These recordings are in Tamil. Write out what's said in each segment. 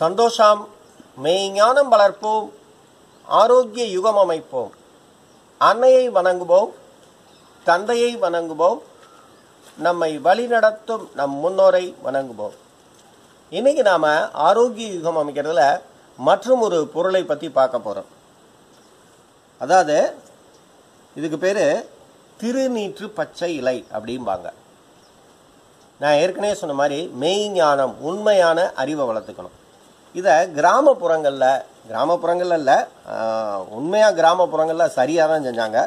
சந்தோஷம் மெய்ஞானம் வளர்ப்போம் ஆரோக்கிய யுகம் அமைப்போம். அன்னையை வணங்குவோம் தந்தையை வணங்குவோம் நம்மை வழிநடத்தும் நம் முன்னோரை வணங்குவோம். இன்னைக்கு நாம் ஆரோக்கிய யுகம் அமைக்கிறதுல மற்றும் ஒரு பொருளை பற்றி பார்க்க போகிறோம் அதாவது இதுக்கு பேர் திருநீற்று பச்சை இலை அப்படிம்பாங்க. நான் ஏற்கனவே சொன்ன மாதிரி மெய்ஞானம் உண்மையான அறிவை வளர்த்துக்கணும். இதை கிராமப்புறங்களில் கிராமப்புறங்களில் இல்லை உண்மையாக கிராமப்புறங்களில் சரியாக தான் செஞ்சாங்க.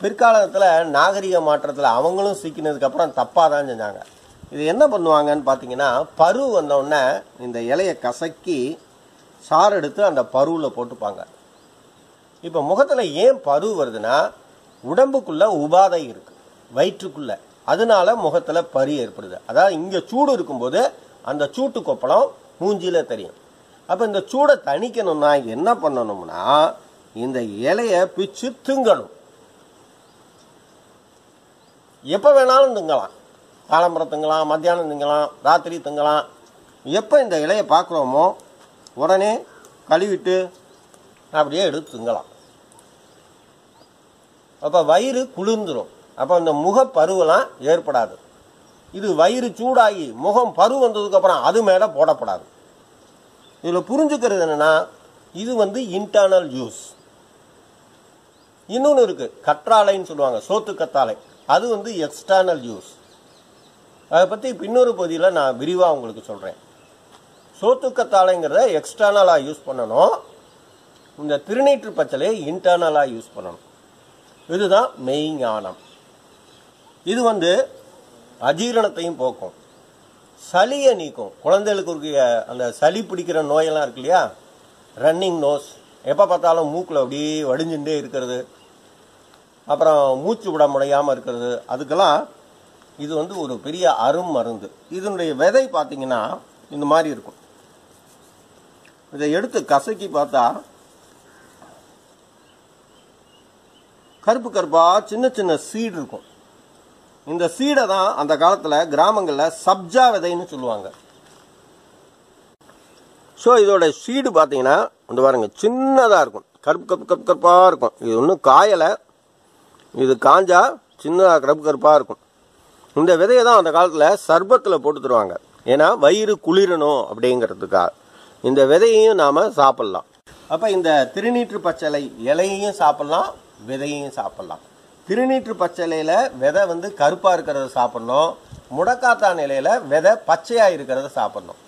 பிற்காலத்தில் நாகரிக மாற்றத்தில் அவங்களும் சிக்கினதுக்கப்புறம் தப்பாக தான் செஞ்சாங்க. இது என்ன பண்ணுவாங்கன்னு பார்த்தீங்கன்னா பரு வந்தோடனே இந்த இலையை கசக்கி சாறு எடுத்து அந்த பருவில் போட்டுப்பாங்க. இப்போ முகத்தில் ஏன் பரு வருதுன்னா உடம்புக்குள்ளே உபாதை இருக்குது வயிற்றுக்குள்ளே. அதனால முகத்தில் பரு ஏற்படுது. அதாவது இங்கே சூடு இருக்கும்போது அந்த சூட்டு கொப்பளம் மூஞ்சியில் தெரியும். அப்போ இந்த சூடை தணிக்கணும்னா என்ன பண்ணணும்னா இந்த இலையை பிச்சு திங்கணும். எப்போ வேணாலும் திங்கலாம். காலம்பரம் திங்கலாம் மத்தியானம் திங்கலாம் ராத்திரி திங்கலாம். எப்போ இந்த இலையை பார்க்குறோமோ உடனே கழுவிட்டு அப்படியே எடுத்து திங்கலாம். அப்போ வயிறு குளிர்ந்துடும் அப்போ இந்த முகப்பருவெல்லாம் ஏற்படாது. இது வயிறு சூடாகி முகம் பரு வந்ததுக்கப்புறம் அது மேலே போடப்படாது. இதில் புரிஞ்சுக்கிறது என்னென்னா இது வந்து இன்டர்னல் யூஸ் இன்னொன்று இருக்குது கற்றாழைன்னு சொல்லுவாங்க சோத்து கத்தாழை அது வந்து எக்ஸ்டர்னல் யூஸ் அதை பற்றி இன்னொரு பகுதியில் நான் விரிவாக உங்களுக்கு சொல்கிறேன் சோத்துக்கத்தாழைங்கிறத எக்ஸ்டர்னலாக யூஸ் பண்ணணும். இந்த திருநீற்று பச்சலையை இன்டர்னலாக யூஸ் பண்ணணும். இதுதான் மெய்ஞானம் இது வந்து அஜீரணத்தையும் போக்கும். சளியை நீக்கும். குழந்தைகளுக்கு இருக்க அந்த சளி பிடிக்கிற நோயெல்லாம் இருக்கு இல்லையா? ரன்னிங் நோஸ் எப்போ பார்த்தாலும் மூக்கில் அப்படியே வடிஞ்சுட்டே இருக்கிறது. அப்புறம் மூச்சு விட முடியாமல் இருக்கிறது. அதுக்கெல்லாம் இது வந்து ஒரு பெரிய அரும் மருந்து. இதனுடைய விதை பார்த்தீங்கன்னா இந்த மாதிரி இருக்கும். இதை எடுத்து கசக்கி பார்த்தா கருப்பு கருப்பாக சின்ன சின்ன சீடு இருக்கும். இந்த சீடை தான் அந்த காலத்தில் கிராமங்களில் சப்ஜா விதைன்னு சொல்லுவாங்க. ஸோ இதோட சீடு பார்த்தீங்கன்னா இந்த பாருங்க சின்னதாக இருக்கும். கருப்பு கருப்பு கருப்பு கருப்பாக இருக்கும். இது ஒன்றும் காயலை. இது காஞ்சா சின்னதாக கருப்பு கருப்பாக இருக்கும். இந்த விதையை தான் அந்த காலத்தில் சர்பத்தில் போட்டு தருவாங்க. ஏன்னா வயிறு குளிரணும் அப்படிங்கிறதுக்காக. இந்த விதையையும் நாம் சாப்பிட்லாம். அப்போ இந்த திருநீற்று பச்சளை இலையையும் சாப்பிட்லாம் விதையையும் சாப்பிட்லாம். திருநீற்று பச்சையில விதை வந்து கருப்பாக இருக்கிறத சாப்பிட்ணும். முடக்காத்தான் நிலையில் விதை பச்சையாக இருக்கிறத சாப்பிட்ணும்.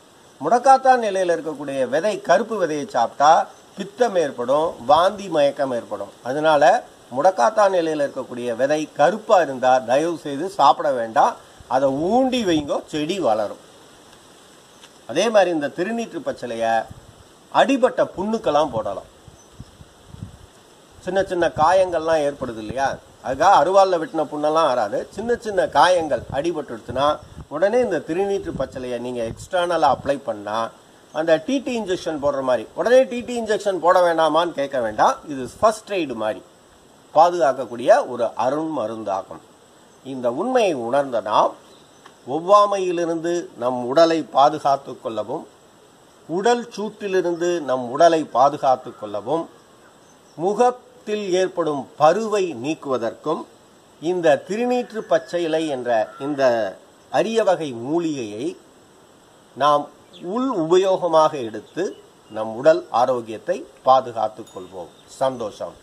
முடக்காத்தான் நிலையில் இருக்கக்கூடிய விதை கருப்பு விதையை சாப்பிட்டா பித்தம் ஏற்படும் வாந்தி மயக்கம் ஏற்படும். அதனால முடக்காத்தான் நிலையில் இருக்கக்கூடிய விதை கருப்பாக இருந்தால் தயவு செய்து சாப்பிட வேண்டாம். அதை ஊண்டி வைங்கோ செடி வளரும். அதே மாதிரி இந்த திருநீற்று பச்சிலையை அடிபட்ட புண்ணுக்கெல்லாம் போடலாம். சின்ன சின்ன காயங்கள்லாம் ஏற்படுது இல்லையா அதுக்காக அருவாளில் வெட்டின புண்ணெல்லாம் வராது சின்ன சின்ன காயங்கள் அடிபட்டுடுச்சுன்னா உடனே இந்த திருநீற்று பச்சலையை நீங்கள் எக்ஸ்டர்னலாக அப்ளை பண்ணால் அந்த டிடி இன்ஜெக்ஷன் போடுற மாதிரி. உடனே டிடி இன்ஜெக்ஷன் போட வேண்டாமான்னு கேட்க வேண்டாம். இது ஃபர்ஸ்ட் எய்டு மாதிரி. பாதுகாக்கக்கூடிய ஒரு அருண் மருந்தாகும். இந்த உண்மையை உணர்ந்த நாம் ஒவ்வாமையிலிருந்து நம் உடலை பாதுகாத்து கொள்ளவும் உடல் சூட்டிலிருந்து நம் உடலை பாதுகாத்து கொள்ளவும் முகத்தில் ஏற்படும் பருவை நீக்குவதற்கும் இந்த திருநீற்று பச்சை இலை என்ற இந்த அரிய வகை மூலிகையை நாம் உள் உபயோகமாக எடுத்து நம் உடல் ஆரோக்கியத்தை பாதுகாத்துக் கொள்வோம். சந்தோஷம்.